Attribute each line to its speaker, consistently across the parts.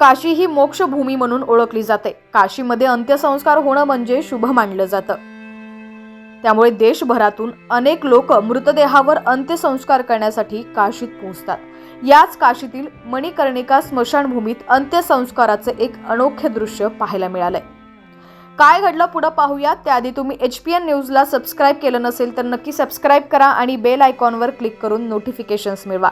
Speaker 1: काशी ही मोक्षभूमी म्हणून ओळखली जाते. काशीमध्ये अंत्यसंस्कार होणं म्हणजे शुभ मानलं जातं. त्यामुळे देशभरातून अनेक लोक मृतदेहावर अंत्यसंस्कार करण्यासाठी काशीत पोहोचतात. याच काशीतील मणिकर्णिका स्मशानभूमीत अंत्यसंस्काराचे एक अनोखे दृश्य पाहायला मिळालंय. काय घडलं पुढं पाहूया. त्याआधी तुम्ही एच पी एन न्यूजला सबस्क्राईब केलं नसेल तर नक्की सबस्क्राईब करा आणि बेल आयकॉनवर क्लिक करून नोटिफिकेशन्स मिळवा.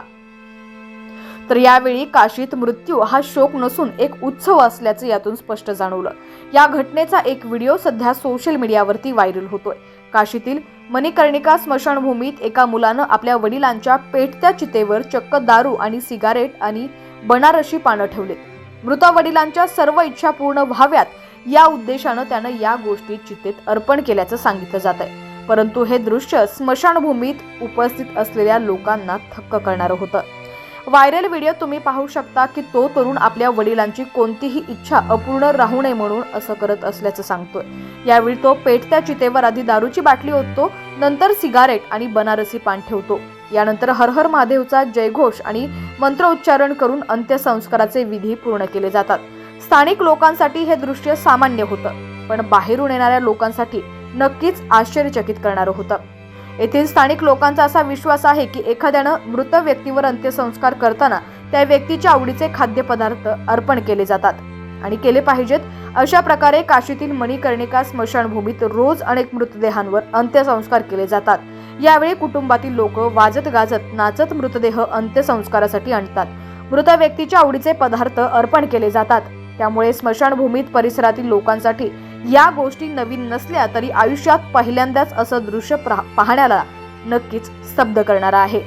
Speaker 1: तर यावेळी काशीत मृत्यू हा शोक नसून एक उत्सव असल्याचं यातून स्पष्ट जाणवलं. या घटनेचा एक व्हिडिओ सध्या सोशल मीडियावरती व्हायरल होतोय. काशीतील मणिकर्णिका स्मशानभूमीत एका मुलानं आपल्या वडिलांच्या पेटत्या चितेवर चक्क दारू आणि सिगारेट आणि बनारशी पानं ठेवलेत. मृत वडिलांच्या सर्व इच्छा पूर्ण व्हाव्यात या उद्देशानं त्यानं या गोष्टी चितेत अर्पण केल्याचं सांगितलं जात आहे परंतु हे दृश्य स्मशानभूमीत उपस्थित असलेल्या लोकांना थक्क करणारं होतं. व्हायरल व्हिडिओ तुम्ही पाहू शकता की तो तरुण आपल्या वडिलांची कोणतीही इच्छा अपूर्ण राहू नये म्हणून असं करत असल्याचं सांगतोय. यावेळी तो पेटत्या चितेवर आधी दारूची बाटली ओततो नंतर सिगारेट आणि बनारसी पान ठेवतो. यानंतर हरहर महादेवचा जयघोष आणि मंत्रोच्चारण करून अंत्यसंस्काराचे विधी पूर्ण केले जातात. स्थानिक लोकांसाठी हे दृश्य सामान्य होतं पण बाहेरून येणाऱ्या लोकांसाठी नक्कीच आश्चर्यचकित करणारं होतं. येथील स्थानिक लोकांचा असा विश्वास आहे की एखाद्यानं मृत व्यक्तीवर अंत्यसंस्कार करताना त्या व्यक्तीच्या आवडीचे खाद्यपदार्थ अर्पण केले जातात आणि केले पाहिजेत. अशा प्रकारे काशीतील मणिकर्णिका स्मशानभूमीत रोज अनेक मृतदेहांवर अंत्यसंस्कार केले जातात. यावेळी कुटुंबातील लोक वाजत गाजत नाचत मृतदेह अंत्यसंस्कारासाठी आणतात. मृत व्यक्तीच्या आवडीचे पदार्थ अर्पण केले जातात. त्यामुळे स्मशानभूमीत परिसरातील लोकांसाठी या गोष्टी नवीन नसल्या तरी आयुष्यात पहिल्यांदाच असं दृश्य पाहण्याला नक्कीच स्तब्ध करणारा आहे.